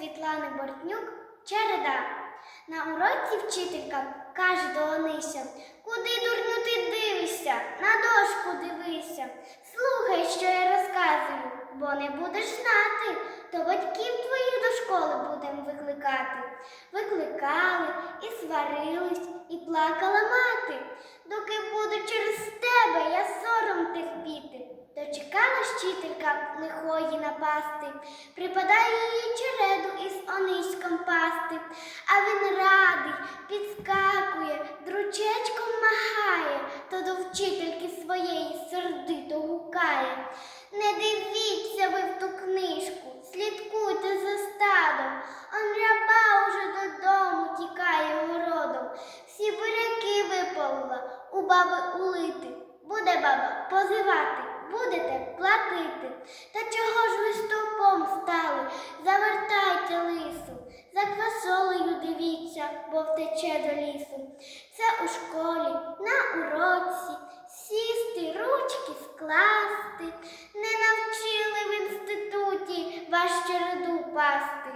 Світлани Бортнюк Череда. На уроці вчителька каже до Онися, куди дурню ти дивишся, на дошку дивися. Слухай, що я розказую, бо не будеш знати, то батьків твоїх до школи будемо викликати. Викликали і сварились, і плакала мати. Доки буду через тебе, я сором терпіти. Дочекала вчителька лихої напасти, припадає її до вчительки своєї сердито гукає. Не дивіться ви в ту книжку, слідкуйте за стадом, он ряба уже додому тікає городом. Всі буряки випалила, у баби улити. Буде баба позивати, будете платити. Та чого ж ви стовпом стали? Завертайте лису, за квасолею дивіться, бо втече до лісу. Це у школі, на ручки. Не навчили в інституті ваш череду пасти.